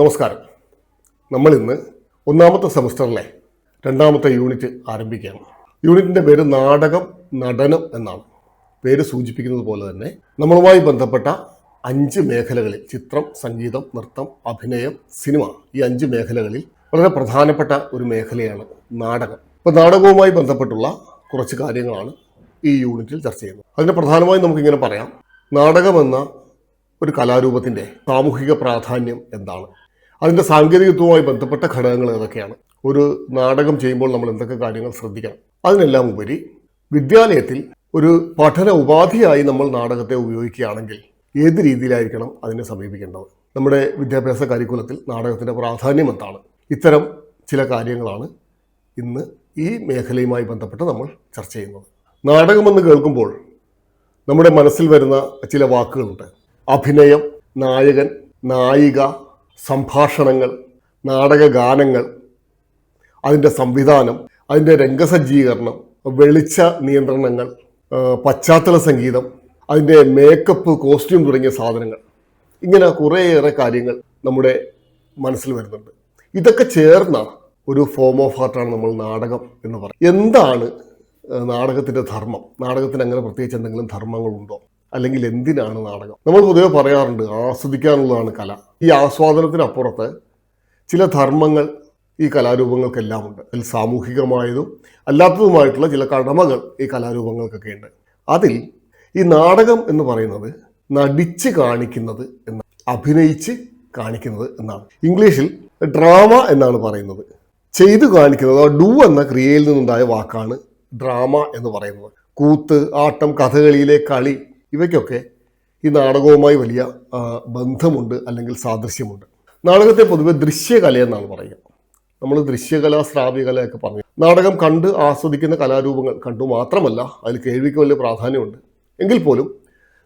നമസ്കാരം. നമ്മൾ ഇന്ന് ഒന്നാമത്തെ സെമസ്റ്ററിലെ രണ്ടാമത്തെ യൂണിറ്റ് ആരംഭിക്കുകയാണ്. യൂണിറ്റിന്റെ പേര് നാടകം നടനം എന്നാണ്. പേര് സൂചിപ്പിക്കുന്നത് പോലെ തന്നെ നമ്മളുമായി ബന്ധപ്പെട്ട അഞ്ച് മേഖലകളിൽ ചിത്രം സംഗീതം നൃത്തം അഭിനയം സിനിമ ഈ അഞ്ച് മേഖലകളിൽ വളരെ പ്രധാനപ്പെട്ട ഒരു മേഖലയാണ് നാടകം. അപ്പോൾ നാടകവുമായി ബന്ധപ്പെട്ടുള്ള കുറച്ച് കാര്യങ്ങളാണ് ഈ യൂണിറ്റിൽ ചർച്ച ചെയ്യുന്നത്. അതിന് പ്രധാനമായും നമുക്കിങ്ങനെ പറയാം. നാടകമെന്ന ഒരു കലാരൂപത്തിന്റെ സാമൂഹിക പ്രാധാന്യം എന്താണ്? അതിന്റെ സാങ്കേതികത്വവുമായി ബന്ധപ്പെട്ട ഘടകങ്ങൾ ഏതൊക്കെയാണ്? ഒരു നാടകം ചെയ്യുമ്പോൾ നമ്മൾ എന്തൊക്കെ കാര്യങ്ങൾ ശ്രദ്ധിക്കണം? അതിനെല്ലാം ഉപരി വിദ്യാലയത്തിൽ ഒരു പഠന ഉപാധിയായി നമ്മൾ നാടകത്തെ ഉപയോഗിക്കുകയാണെങ്കിൽ ഏത് രീതിയിലായിരിക്കണം അതിനെ സമീപിക്കേണ്ടത്? നമ്മുടെ വിദ്യാഭ്യാസ കരിക്കുലത്തിൽ നാടകത്തിന്റെ പ്രാധാന്യം എന്താണ്? ഇത്തരം ചില കാര്യങ്ങളാണ് ഇന്ന് ഈ മേഖലയുമായി ബന്ധപ്പെട്ട് നമ്മൾ ചർച്ച ചെയ്യുന്നത്. നാടകമെന്ന് കേൾക്കുമ്പോൾ നമ്മുടെ മനസ്സിൽ വരുന്ന ചില വാക്കുകളുണ്ട്. അഭിനയം നായകൻ നായിക സംഭാഷണങ്ങൾ നാടക ഗാനങ്ങൾ അതിന്റെ സംവിധാനം അതിന്റെ രംഗസജ്ജീകരണം വെളിച്ച നിയന്ത്രണങ്ങൾ പശ്ചാത്തല സംഗീതം അതിന്റെ മേക്കപ്പ് കോസ്റ്റ്യൂം തുടങ്ങിയ സാധനങ്ങൾ. ഇങ്ങനെ കുറേയേറെ കാര്യങ്ങൾ നമ്മുടെ മനസ്സിൽ വരുന്നുണ്ട്. ഇതൊക്കെ ചേർന്ന ഒരു ഫോം ഓഫ് ആർട്ടാണ് നമ്മൾ നാടകം എന്ന് പറയുന്നത്. എന്താണ് നാടകത്തിന്റെ ധർമ്മം? നാടകത്തിന് അങ്ങനെ പ്രത്യേകിച്ച് എന്തെങ്കിലും ധർമ്മങ്ങളുണ്ടോ? അല്ലെങ്കിൽ എന്തിനാണ് നാടകം? നമ്മൾ പൊതുവെ പറയാറുണ്ട് ആസ്വദിക്കാനുള്ളതാണ് കല. ഈ ആസ്വാദനത്തിനപ്പുറത്ത് ചില ധർമ്മങ്ങൾ ഈ കലാരൂപങ്ങൾക്കെല്ലാം ഉണ്ട് അതിൽ സാമൂഹികമായതും അല്ലാത്തതുമായിട്ടുള്ള ചില കടമകൾ ഈ കലാരൂപങ്ങൾക്കൊക്കെ ഉണ്ട് അതിൽ ഈ നാടകം എന്ന് പറയുന്നത് നടിച്ച് കാണിക്കുന്നത് എന്ന അഭിനയിച്ച് കാണിക്കുന്നത് എന്നാണ്. ഇംഗ്ലീഷിൽ ഡ്രാമ എന്നാണ് പറയുന്നത്. ചെയ്തു കാണിക്കുന്നത് ഡു എന്ന ക്രിയയിൽ നിന്നുണ്ടായ വാക്കാണ് ഡ്രാമ എന്ന് പറയുന്നത്. കൂത്ത് ആട്ടം കഥകളിയിലെ കളി ഇവയ്ക്കൊക്കെ ഈ നാടകവുമായി വലിയ ബന്ധമുണ്ട് അല്ലെങ്കിൽ സാദൃശ്യമുണ്ട്. നാടകത്തെ പൊതുവെ ദൃശ്യകല എന്നാണ് പറയുക. നമ്മൾ ദൃശ്യകല ശ്രാവ്യകലയൊക്കെ പറഞ്ഞു. നാടകം കണ്ട് ആസ്വദിക്കുന്ന കലാരൂപങ്ങൾ കണ്ടു മാത്രമല്ല അതിൽ കേൾവിക്ക് വലിയ പ്രാധാന്യമുണ്ട്. എങ്കിൽ പോലും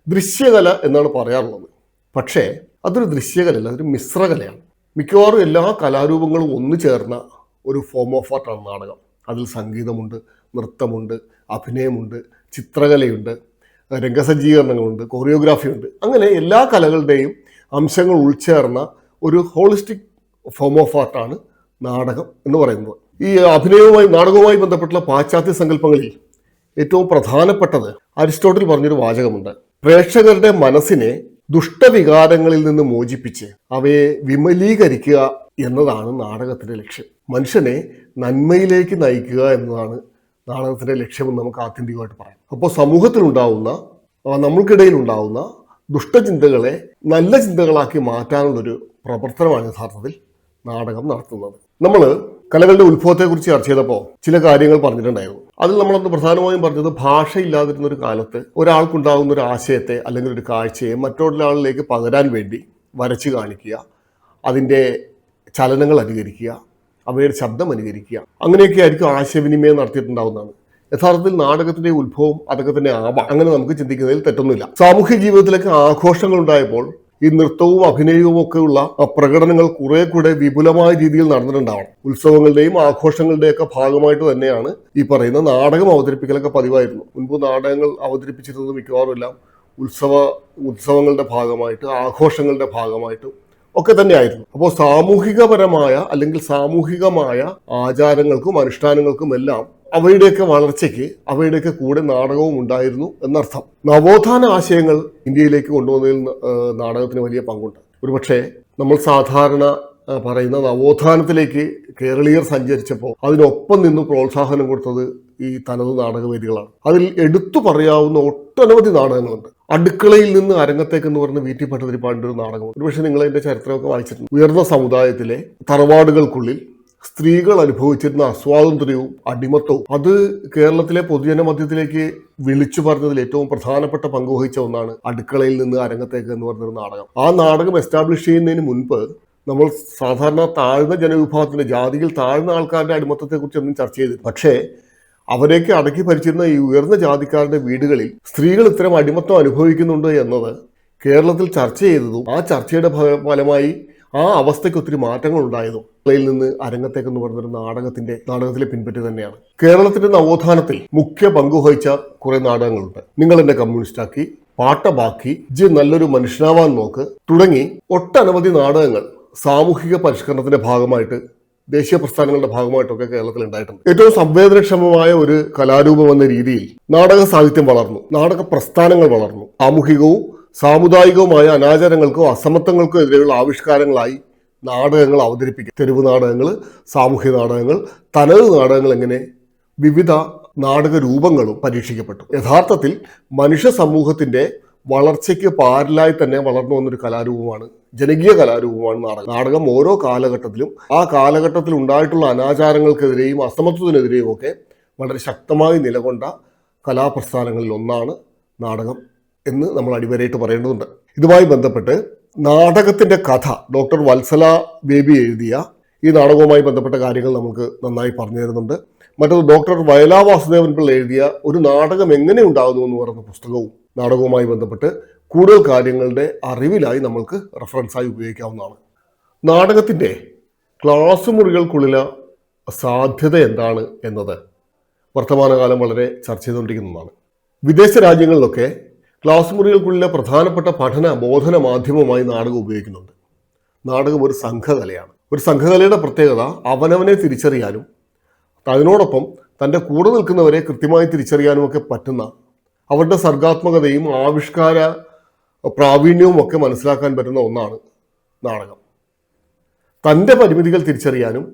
ദൃശ്യകല എന്നാണ് പറയാറുള്ളത്. പക്ഷേ അതൊരു ദൃശ്യകലയല്ല അതൊരു മിശ്രകലയാണ്. മിക്കവാറും എല്ലാ കലാരൂപങ്ങളും ഒന്നു ചേർന്ന ഒരു ഫോം ഓഫ് ആർട്ടാണ് നാടകം. അതിൽ സംഗീതമുണ്ട് നൃത്തമുണ്ട് അഭിനയമുണ്ട് ചിത്രകലയുണ്ട്. രംഗസജ്ജീകരണങ്ങളുണ്ട് കൊറിയോഗ്രാഫി ഉണ്ട്. അങ്ങനെ എല്ലാ കലകളുടെയും അംശങ്ങൾ ഉൾച്ചേർന്ന ഒരു ഹോളിസ്റ്റിക് ഫോം ഓഫ് ആർട്ടാണ് നാടകം എന്ന് പറയുന്നത്. ഈ അഭിനയവുമായി നാടകവുമായി ബന്ധപ്പെട്ടുള്ള പാശ്ചാത്യ സങ്കല്പങ്ങളിൽ ഏറ്റവും പ്രധാനപ്പെട്ടത് അരിസ്റ്റോട്ടിൽ പറഞ്ഞൊരു വാചകമുണ്ട്. പ്രേക്ഷകരുടെ മനസ്സിനെ ദുഷ്ടവികാരങ്ങളിൽ നിന്ന് മോചിപ്പിച്ച് അവയെ വിമലീകരിക്കുക എന്നതാണ് നാടകത്തിന്റെ ലക്ഷ്യം. മനുഷ്യനെ നന്മയിലേക്ക് നയിക്കുക എന്നതാണ് നാടകത്തിന്റെ ലക്ഷ്യമെന്ന് നമുക്ക് ആത്യന്തികമായിട്ട് പറയാം. അപ്പോൾ സമൂഹത്തിലുണ്ടാവുന്ന നമ്മൾക്കിടയിലുണ്ടാവുന്ന ദുഷ്ടചിന്തകളെ നല്ല ചിന്തകളാക്കി മാറ്റാനുള്ളൊരു പ്രവർത്തനമാണ് യഥാർത്ഥത്തിൽ നാടകം നടത്തുന്നത്. നമ്മൾ കലകളുടെ ഉത്ഭവത്തെക്കുറിച്ച് ചർച്ച ചെയ്തപ്പോൾ ചില കാര്യങ്ങൾ പറഞ്ഞിട്ടുണ്ടായിരുന്നു. അതിൽ നമ്മളന്ന് പ്രധാനമായും പറഞ്ഞത് ഭാഷയില്ലാതിരുന്ന ഒരു കാലത്ത് ഒരാൾക്കുണ്ടാകുന്ന ഒരു ആശയത്തെ അല്ലെങ്കിൽ ഒരു കാഴ്ചയെ മറ്റൊരാളിലേക്ക് പകരാൻ വേണ്ടി വരച്ച് കാണിക്കുക അതിന്റെ ചലനങ്ങൾ അനുകരിക്കുക അവയുടെ ശബ്ദം അനുകരിക്കുക. അങ്ങനെയൊക്കെ ആയിരിക്കും ആശയവിനിമയം നടത്തിയിട്ടുണ്ടാവുന്നതാണ്. യഥാർത്ഥത്തിൽ നാടകത്തിന്റെ ഉത്ഭവം അതൊക്കെ തന്നെ ആവാം. അങ്ങനെ നമുക്ക് ചിന്തിക്കുന്നതിൽ തെറ്റൊന്നുമില്ല. സാമൂഹ്യ ജീവിതത്തിലേക്ക് ആഘോഷങ്ങൾ ഉണ്ടായപ്പോൾ ഈ നൃത്തവും അഭിനയവും ഒക്കെയുള്ള പ്രകടനങ്ങൾ കുറെ കൂടെ വിപുലമായ രീതിയിൽ നടന്നിട്ടുണ്ടാവണം. ഉത്സവങ്ങളുടെയും ആഘോഷങ്ങളുടെയും ഒക്കെ ഭാഗമായിട്ട് തന്നെയാണ് ഈ പറയുന്ന നാടകം അവതരിപ്പിക്കലൊക്കെ പതിവായിരുന്നു. മുൻപ് നാടകങ്ങൾ അവതരിപ്പിച്ചിരുന്നത് മിക്കവാറും എല്ലാം ഉത്സവ ഉത്സവങ്ങളുടെ ഭാഗമായിട്ട് ആഘോഷങ്ങളുടെ ഭാഗമായിട്ടും ഒക്കെ തന്നെയായിരുന്നു. അപ്പോൾ സാമൂഹികപരമായ അല്ലെങ്കിൽ സാമൂഹികമായ ആചാരങ്ങൾക്കും അനുഷ്ഠാനങ്ങൾക്കും എല്ലാം അവയുടെയൊക്കെ വളർച്ചയ്ക്ക് അവയുടെയൊക്കെ കൂടെ നാടകവും ഉണ്ടായിരുന്നു എന്നർത്ഥം. നവോത്ഥാന ആശയങ്ങൾ ഇന്ത്യയിലേക്ക് കൊണ്ടുവന്നതിൽ നാടകത്തിന് വലിയ പങ്കുണ്ട്. ഒരുപക്ഷെ നമ്മൾ സാധാരണ പറയുന്ന നവോത്ഥാനത്തിലേക്ക് കേരളീയർ സഞ്ചരിച്ചപ്പോൾ അതിനൊപ്പം നിന്ന് പ്രോത്സാഹനം കൊടുത്തത് ഈ തനത് നാടകവേദികളാണ്. അതിൽ എടുത്തു പറയാവുന്ന ഒട്ടനവധി നാടകങ്ങളുണ്ട്. അടുക്കളയിൽ നിന്ന് അരങ്ങത്തേക്ക് എന്ന് പറഞ്ഞ വീട്ടിൽ ഭട്ടതിരിപ്പാടിന്റെ ഒരു നാടകം ഒരുപക്ഷെ നിങ്ങൾ അതിന്റെ ചരിത്രമൊക്കെ വായിച്ചിട്ടുണ്ട്. ഉയർന്ന സമുദായത്തിലെ തറവാടുകൾക്കുള്ളിൽ സ്ത്രീകൾ അനുഭവിച്ചിരുന്ന അസ്വാതന്ത്ര്യവും അടിമത്തവും അത് കേരളത്തിലെ പൊതുജന മധ്യത്തിലേക്ക് വിളിച്ചു പറഞ്ഞതിൽ ഏറ്റവും പ്രധാനപ്പെട്ട പങ്ക് വഹിച്ച ഒന്നാണ് അടുക്കളയിൽ നിന്ന് അരങ്ങത്തേക്ക് എന്ന് പറഞ്ഞൊരു നാടകം. ആ നാടകം എസ്റ്റാബ്ലിഷ് ചെയ്യുന്നതിന് മുൻപ് നമ്മൾ സാധാരണ താഴ്ന്ന ജനവിഭാഗത്തിന്റെ ജാതിയിൽ താഴ്ന്ന ആൾക്കാരുടെ അടിമത്തത്തെക്കുറിച്ച് ഒന്നും ചർച്ച ചെയ്തു പക്ഷേ അവരെയൊക്കെ അടക്കി ഭരിച്ചിരുന്ന ഈ ഉയർന്ന ജാതിക്കാരുടെ വീടുകളിൽ സ്ത്രീകൾ ഇത്തരം അടിമത്തം അനുഭവിക്കുന്നുണ്ട് എന്നത് കേരളത്തിൽ ചർച്ച ചെയ്തതും ആ ചർച്ചയുടെ ഫലമായി ആ അവസ്ഥയ്ക്ക് ഒത്തിരി മാറ്റങ്ങൾ ഉണ്ടായതും യിൽ നിന്ന് അരങ്ങത്തേക്ക് എന്ന് പറഞ്ഞൊരു നാടകത്തിന്റെ നാടകത്തിലെ പിൻപറ്റി തന്നെയാണ്. കേരളത്തിന്റെ നവോത്ഥാനത്തിൽ മുഖ്യ പങ്ക് വഹിച്ച കുറെ നാടകങ്ങളുണ്ട്. നിങ്ങൾ എന്നെ കമ്മ്യൂണിസ്റ്റാക്കി പാട്ട ബാക്കി ജി നല്ലൊരു മനുഷ്യനാവാൻ നോക്ക് തുടങ്ങി ഒട്ടനവധി നാടകങ്ങൾ സാമൂഹിക പരിഷ്കരണത്തിന്റെ ഭാഗമായിട്ട് ദേശീയ പ്രസ്ഥാനങ്ങളുടെ ഭാഗമായിട്ടൊക്കെ കേരളത്തിൽ ഉണ്ടായിട്ടുണ്ട് ഏറ്റവും സംവേദനക്ഷമമായ ഒരു കലാരൂപം എന്ന രീതിയിൽ നാടക സാഹിത്യം വളർന്നു നാടക പ്രസ്ഥാനങ്ങൾ വളർന്നു. സാമൂഹികവും സാമുദായികവുമായ അനാചാരങ്ങൾക്കോ അസമത്വങ്ങൾക്കോ എതിരെയുള്ള ആവിഷ്കാരങ്ങളായി നാടകങ്ങൾ അവതരിപ്പിക്കും തെരുവ് നാടകങ്ങൾ സാമൂഹ്യ നാടകങ്ങൾ തനത് നാടകങ്ങൾ എങ്ങനെ വിവിധ നാടക രൂപങ്ങളും പരീക്ഷിക്കപ്പെട്ടു. യഥാർത്ഥത്തിൽ മനുഷ്യ സമൂഹത്തിന്റെ വളർച്ചയ്ക്ക് പാരലായി തന്നെ വളർന്നു വന്നൊരു കലാരൂപമാണ് ജനകീയ കലാരൂപമാണ് നാടകം. നാടകം ഓരോ കാലഘട്ടത്തിലും ആ കാലഘട്ടത്തിൽ ഉണ്ടായിട്ടുള്ള അനാചാരങ്ങൾക്കെതിരെയും അസമത്വത്തിനെതിരെയും ഒക്കെ വളരെ ശക്തമായി നിലകൊണ്ട കലാപ്രസ്ഥാനങ്ങളിൽ ഒന്നാണ് നാടകം എന്ന് നമ്മൾ അടിവരയിട്ട് പറയേണ്ടതുണ്ട്. ഇതുമായി ബന്ധപ്പെട്ട് നാടകത്തിന്റെ കഥ ഡോക്ടർ വത്സല ബേബി എഴുതിയ ഈ നാടകവുമായി ബന്ധപ്പെട്ട കാര്യങ്ങൾ നമുക്ക് നന്നായി പറഞ്ഞു തരുന്നുണ്ട്. മറ്റൊന്ന് ഡോക്ടർ വയലാ വാസുദേവൻ പിള്ള എഴുതിയ ഒരു നാടകം എങ്ങനെ ഉണ്ടാകുന്നു എന്ന് പറയുന്ന പുസ്തകവും നാടകവുമായി ബന്ധപ്പെട്ട് കൂടുതൽ കാര്യങ്ങളുടെ അറിവിലായി നമ്മൾക്ക് റെഫറൻസായി ഉപയോഗിക്കാവുന്നതാണ്. നാടകത്തിന്റെ ക്ലാസ് മുറികൾക്കുള്ളിലെ സാധ്യത എന്താണ് എന്നത് വർത്തമാനകാലം വളരെ ചർച്ച ചെയ്തുകൊണ്ടിരിക്കുന്നതാണ് വിദേശ രാജ്യങ്ങളിലൊക്കെ ക്ലാസ് മുറികൾക്കുള്ളിലെ പ്രധാനപ്പെട്ട പഠന ബോധന മാധ്യമമായി നാടകം ഉപയോഗിക്കുന്നുണ്ട്. നാടകം ഒരു സംഘകലയാണ്. ഒരു സംഘകലയുടെ പ്രത്യേകത അവനവനെ തിരിച്ചറിയാനും അതിനോടൊപ്പം തന്റെ കൂടെ നിൽക്കുന്നവരെ കൃത്യമായി തിരിച്ചറിയാനുമൊക്കെ പറ്റുന്ന അവരുടെ സർഗാത്മകതയും ആവിഷ്കാര പ്രാവീണ്യവും ഒക്കെ മനസ്സിലാക്കാൻ പറ്റുന്ന ഒന്നാണ് നാടകം. തന്റെ പരിമിതികൾ തിരിച്ചറിയാനും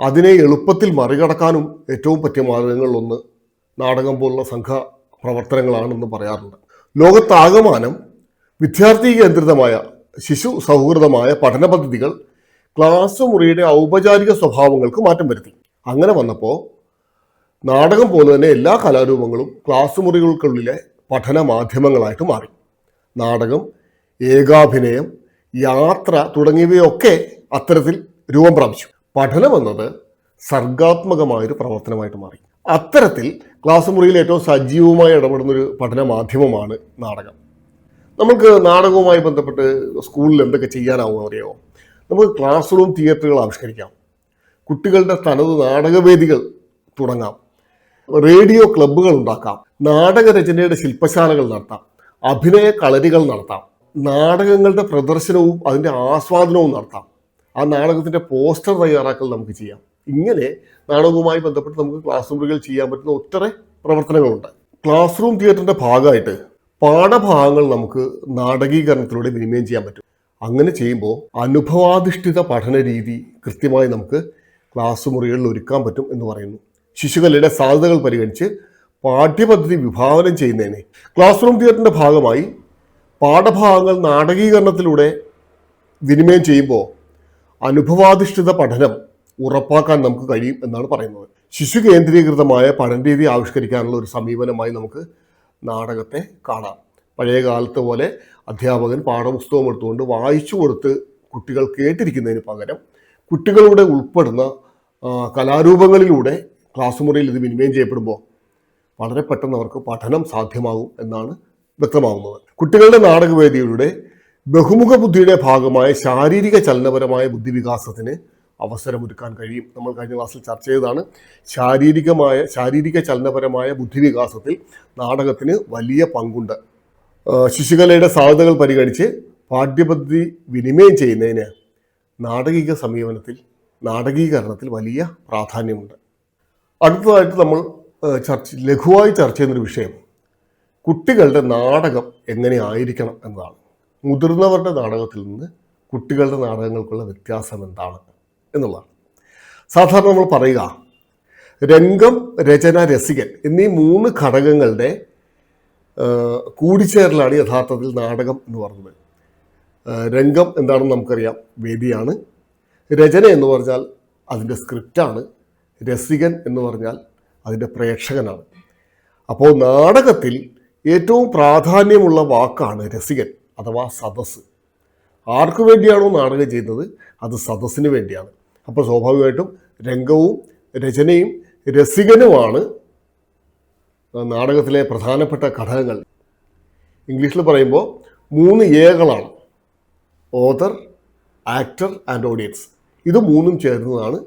അതിനെ എളുപ്പത്തിൽ മറികടക്കാനും ഏറ്റവും പറ്റിയ മാർഗങ്ങളിലൊന്ന് നാടകം പോലുള്ള സംഘ പ്രവർത്തനങ്ങളാണെന്ന് പറയാറുണ്ട്. ലോകത്താകമാനം വിദ്യാർത്ഥി കേന്ദ്രിതമായ ശിശു സൗഹൃദമായ പഠന പദ്ധതികൾ ക്ലാസ് മുറിയുടെ ഔപചാരിക സ്വഭാവങ്ങൾക്ക് മാറ്റം വരുത്തി. അങ്ങനെ വന്നപ്പോൾ നാടകം പോലെ തന്നെ എല്ലാ കലാരൂപങ്ങളും ക്ലാസ് മുറികൾക്കുള്ളിലെ പഠന മാധ്യമങ്ങളായിട്ട് മാറി. നാടകം ഏകാഭിനയം യാത്ര തുടങ്ങിയവയൊക്കെ അത്തരത്തിൽ രൂപം പ്രാപിച്ചു. പഠനം എന്നത് സർഗാത്മകമായൊരു പ്രവർത്തനമായിട്ട് മാറി. അത്തരത്തിൽ ക്ലാസ് മുറിയിൽ ഏറ്റവും സജീവമായി ഇടപെടുന്ന ഒരു പഠന മാധ്യമമാണ് നാടകം. നമുക്ക് നാടകവുമായി ബന്ധപ്പെട്ട് സ്കൂളിൽ എന്തൊക്കെ ചെയ്യാനാവുമോ അറിയാമോ നമുക്ക് ക്ലാസ് റൂം തിയേറ്ററുകൾ ആവിഷ്കരിക്കാം. കുട്ടികളുടെ തനത് നാടകവേദികൾ തുടങ്ങാം. റേഡിയോ ക്ലബ്ബുകൾ ഉണ്ടാക്കാം. നാടകരചനയുടെ ശില്പശാലകൾ നടത്താം. അഭിനയ കളരികൾ നടത്താം. നാടകങ്ങളുടെ പ്രദർശനവും അതിന്റെ ആസ്വാദനവും നടത്താം. ആ നാടകത്തിന്റെ പോസ്റ്റർ തയ്യാറാക്കൽ നമുക്ക് ചെയ്യാം. ഇങ്ങനെ നാടകവുമായി ബന്ധപ്പെട്ട് നമുക്ക് ക്ലാസ് റൂമുകൾ ചെയ്യാൻ പറ്റുന്ന ഒട്ടേറെ പ്രവർത്തനങ്ങളുണ്ട്. ക്ലാസ് റൂം തിയേറ്ററിന്റെ ഭാഗമായിട്ട് പാഠഭാഗങ്ങൾ നമുക്ക് നാടകീകരണത്തിലൂടെ വിനിമയം ചെയ്യാൻ പറ്റും. അങ്ങനെ ചെയ്യുമ്പോൾ അനുഭവാധിഷ്ഠിത പഠന രീതി കൃത്യമായി നമുക്ക് ക്ലാസ് മുറികളിൽ ഒരുക്കാൻ പറ്റും എന്ന് പറയുന്നു. ശിശുകലയുടെ സാധ്യതകൾ പരിഗണിച്ച് പാഠ്യപദ്ധതി വിഭാവനം ചെയ്യുന്നതിന് ക്ലാസ് റൂം തിയേറ്ററിന്റെ ഭാഗമായി പാഠഭാഗങ്ങൾ നാടകീകരണത്തിലൂടെ വിനിമയം ചെയ്യുമ്പോൾ അനുഭവാധിഷ്ഠിത പഠനം ഉറപ്പാക്കാൻ നമുക്ക് കഴിയും എന്നാണ് പറയുന്നത്. ശിശു കേന്ദ്രീകൃതമായ പഠനരീതി ആവിഷ്കരിക്കാനുള്ള ഒരു സമീപനമായി നമുക്ക് നാടകത്തെ കാണാം. പഴയ കാലത്ത് പോലെ അധ്യാപകൻ പാഠപുസ്തകം എടുത്തുകൊണ്ട് വായിച്ചു കൊടുത്ത് കുട്ടികൾ കേട്ടിരിക്കുന്നതിന് പകരം കുട്ടികളുടെ ഉൾപ്പെടുന്ന കലാരൂപങ്ങളിലൂടെ ക്ലാസ് മുറിയിൽ ഇത് വിനിമയം ചെയ്യപ്പെടുമ്പോൾ വളരെ പെട്ടെന്ന് അവർക്ക് പഠനം സാധ്യമാകും എന്നാണ് വ്യക്തമാകുന്നത്. കുട്ടികളുടെ നാടകവേദിയുടെ ബഹുമുഖ ബുദ്ധിയുടെ ഭാഗമായ ശാരീരിക ചലനപരമായ ബുദ്ധിവികാസത്തിന് അവസരമൊരുക്കാൻ കഴിയും. നമ്മൾ കഴിഞ്ഞ ക്ലാസ്സിൽ ചർച്ച ചെയ്തതാണ് ശാരീരികമായ ശാരീരിക ചലനപരമായ ബുദ്ധിവികാസത്തിൽ നാടകത്തിന് വലിയ പങ്കുണ്ട്. ശിശുകലയുടെ സാധ്യതകൾ പരിഗണിച്ച് പാഠ്യപദ്ധതി വിനിമയം ചെയ്യുന്നതിന് നാടകീക സമീപനത്തിൽ നാടകീകരണത്തിൽ വലിയ പ്രാധാന്യമുണ്ട്. അടുത്തതായിട്ട് നമ്മൾ ചർച്ച ലഘുവായി ചർച്ച ചെയ്യുന്നൊരു വിഷയം. കുട്ടികളുടെ നാടകം എങ്ങനെ ആയിരിക്കണം എന്നതാണ്. മുതിർന്നവരുടെ നാടകത്തിൽ നിന്ന് കുട്ടികളുടെ നാടകങ്ങൾക്കുള്ള വ്യത്യാസം എന്താണ് എന്നുള്ളതാണ്. സാധാരണ നമ്മൾ പറയുക രംഗം രചന രസികൻ എന്നീ മൂന്ന് ഘടകങ്ങളുടെ കൂടിച്ചേരലാണ് യഥാർത്ഥത്തിൽ നാടകം എന്ന് പറയുന്നത് രംഗം എന്താണെന്ന് നമുക്കറിയാം വേദിയാണ്. രചന എന്ന് പറഞ്ഞാൽ അതിന്റെ സ്ക്രിപ്റ്റാണ്. രസികൻ എന്ന് പറഞ്ഞാൽ അതിന്റെ പ്രേക്ഷകനാണ്. അപ്പോൾ നാടകത്തിൽ ഏറ്റവും പ്രാധാന്യമുള്ള വാക്കാണ് രസികൻ അഥവാ സദസ് ആർക്കു വേണ്ടിയാണോ നാടകം ചെയ്യുന്നത് അത് സദസ്സിന് വേണ്ടിയാണ്. അപ്പോൾ സ്വാഭാവികമായിട്ടും രംഗവും രചനയും രസികനുമാണ് നാടകത്തിലെ പ്രധാനപ്പെട്ട ഘടകങ്ങൾ. ഇംഗ്ലീഷിൽ പറയുമ്പോൾ മൂന്ന് ഏകളാണ്. Author actor and audience. ഇത് മൂന്നും ചേരുന്നതാണ്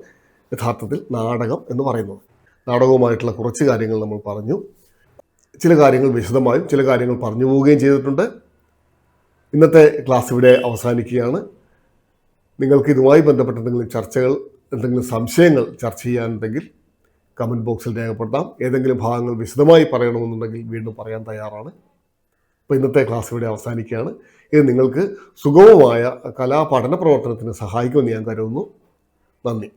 യഥാർത്ഥത്തിൽ നാടകം എന്ന് പറയുന്നത്. നാടകവുമായിട്ടുള്ള കുറച്ച് കാര്യങ്ങൾ നമ്മൾ പറഞ്ഞു. ചില കാര്യങ്ങൾ വിശദമായും ചില കാര്യങ്ങൾ പറഞ്ഞു പോവുകയും ചെയ്തിട്ടുണ്ട്. ഇന്നത്തെ ക്ലാസ് ഇവിടെ അവസാനിക്കുകയാണ്. നിങ്ങൾക്ക് ഇതുമായി ബന്ധപ്പെട്ട എന്തെങ്കിലും ചർച്ചകൾ എന്തെങ്കിലും സംശയങ്ങൾ ചർച്ച ചെയ്യാനുണ്ടെങ്കിൽ കമന്റ് ബോക്സിൽ രേഖപ്പെടുത്താം. ഏതെങ്കിലും ഭാഗങ്ങൾ വിശദമായി പറയണമെന്നുണ്ടെങ്കിൽ വീണ്ടും പറയാൻ തയ്യാറാണ്. അപ്പോൾ ഇന്നത്തെ ക്ലാസ് ഇവിടെ അവസാനിക്കുകയാണ്. ഇത് നിങ്ങൾക്ക് സുഗമമായ കലാപഠന പ്രവർത്തനത്തിന് സഹായിക്കുമെന്ന് ഞാൻ കരുതുന്നു. നന്ദി.